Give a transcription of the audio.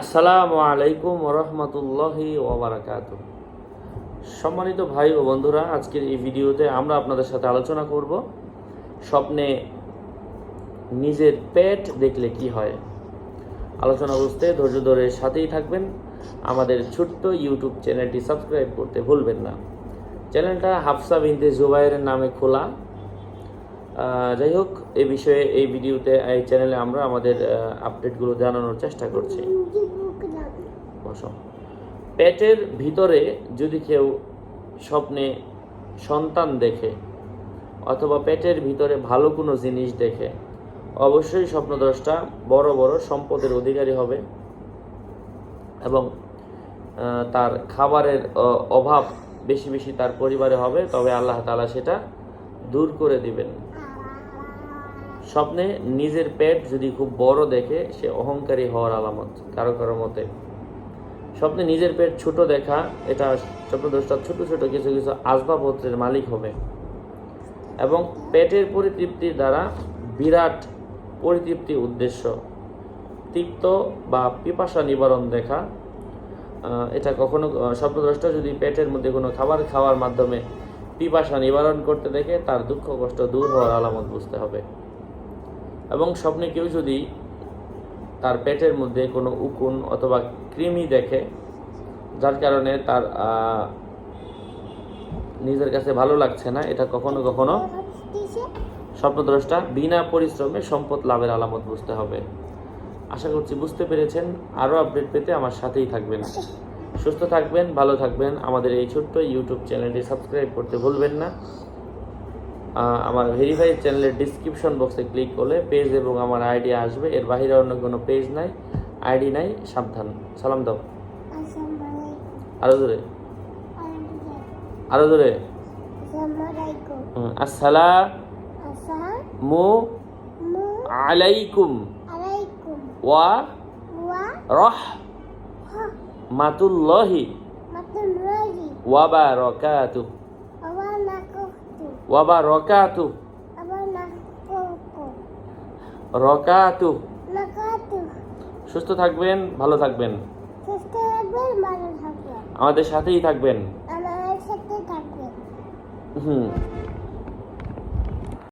আসসালামু আলাইকুম রহমতুল্লাহি ওবরাকাত সম্মানিত ভাই ও বন্ধুরা, আজকের এই ভিডিওতে আমরা আপনাদের সাথে আলোচনা করব স্বপ্নে নিজের পেট দেখলে কি হয়। আলোচনা বুঝতে, ধৈর্য ধরে সাথেই থাকবেন। আমাদের ছোট্ট ইউটিউব চ্যানেলটি সাবস্ক্রাইব করতে ভুলবেন না। চ্যানেলটা হাফসা বিনতে জুবাইরের নামে খোলা। যাই হোক এই বিষয়ে, এই ভিডিওতে, এই চ্যানেলে আমরা আমাদের আপডেটগুলো জানানোর চেষ্টা করছি। পেটের ভিতরে যদি কেউ স্বপ্নে সন্তান দেখে অথবা পেটের ভিতরে ভালো কোনো জিনিস দেখে, অবশ্যই স্বপ্নদ্রষ্টা বড় বড় সম্পদের অধিকারী হবে এবং তার খাবারের অভাব বেশি বেশি তার পরিবারে হবে, তবে আল্লাহ তাআলা সেটা দূর করে দিবেন। স্বপ্নে নিজের পেট যদি খুব বড় দেখে, সে অহংকারী হওয়ার আলামত কারও কারও মতে। স্বপ্নে নিজের পেট ছোট দেখা, এটা স্বপ্নদ্রষ্টা ছোট ছোট কিছু কিছু আসবাবপত্রের মালিক হবে। এবং পেটের পরিতৃপ্তির দ্বারা বিরাট পরিতৃপ্তি উদ্দেশ্য। তিক্ত বা পিপাসা নিবারণ দেখা এটা কখনো, স্বপ্নদ্রষ্টা যদি পেটের মধ্যে কোনো খাবার খাওয়ার মাধ্যমে পিপাসা নিবারণ করতে দেখে, তার দুঃখ কষ্ট দূর হওয়ার আলামত বুঝতে হবে। এবং স্বপ্নে কেউ যদি তার পেটের মধ্যে কোনো উকুন অথবা কৃমি দেখে, যার কারণে তার নিজের কাছে ভালো লাগছে না, এটা কখনো কখনো স্বপ্নদ্রষ্টা বিনা পরিশ্রমে সম্পদ লাভের আলামত বুঝতে হবে। আশা করছি বুঝতে পেরেছেন। আরও আপডেট পেতে আমার সাথেই থাকবেন। সুস্থ থাকবেন, ভালো থাকবেন। আমাদের এই ছোট্ট ইউটিউব চ্যানেলটি সাবস্ক্রাইব করতে ভুলবেন না। আমার ভেরিফাই চ্যানেলের ডিসক্রিপশন বক্সে ক্লিক করলে পেজ এবং আমার আইডি আসবে। এর বাইরে অন্য কোনো পেজ নাই আইডি নাই সাবধান। সালাম দাও। আরও জোরে। আরও জোরে। আসসালামু আলাইকুম। ওয়া রহমাতুল্লাহি। ওয়া বারাকাতু ওয়া রকাতু রকাতু সুস্থ থাকবেন ভালো থাকবেন। আমাদের সাথেই থাকবেন। হুম।